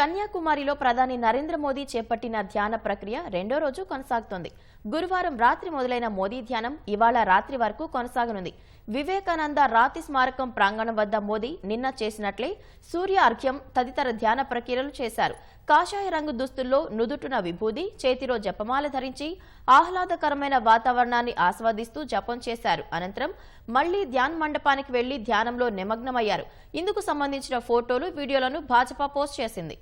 కన్యాకుమారిలో ప్రధాని నరేంద్ర మోదీ చేపట్టిన ధ్యాన ప్రక్రియ రెండో రోజు కొనసాగుతోంది. గురువారం రాత్రి మొదలైన మోదీ ధ్యానం ఇవాళ రాత్రి వరకు కొనసాగనుంది. వివేకానంద రాతి స్మారకం ప్రాంగణం వద్ద మోదీ నిన్న చేసినట్లే సూర్య అర్ఘ్యం తదితర ధ్యాన ప్రక్రియలు చేశారు. కాషాయ రంగు దుస్తుల్లో నుదుటున విభూది చేతిలో జపమాల ధరించి ఆహ్లాదకరమైన వాతావరణాన్ని ఆస్వాదిస్తూ జపం చేశారు. అనంతరం మళ్ళీ ధ్యాన్ మండపానికి వెళ్ళి ధ్యానంలో నిమగ్నమయ్యారు. ఇందుకు సంబంధించిన ఫోటోలు వీడియోలను భాజపా పోస్ట్ చేసింది.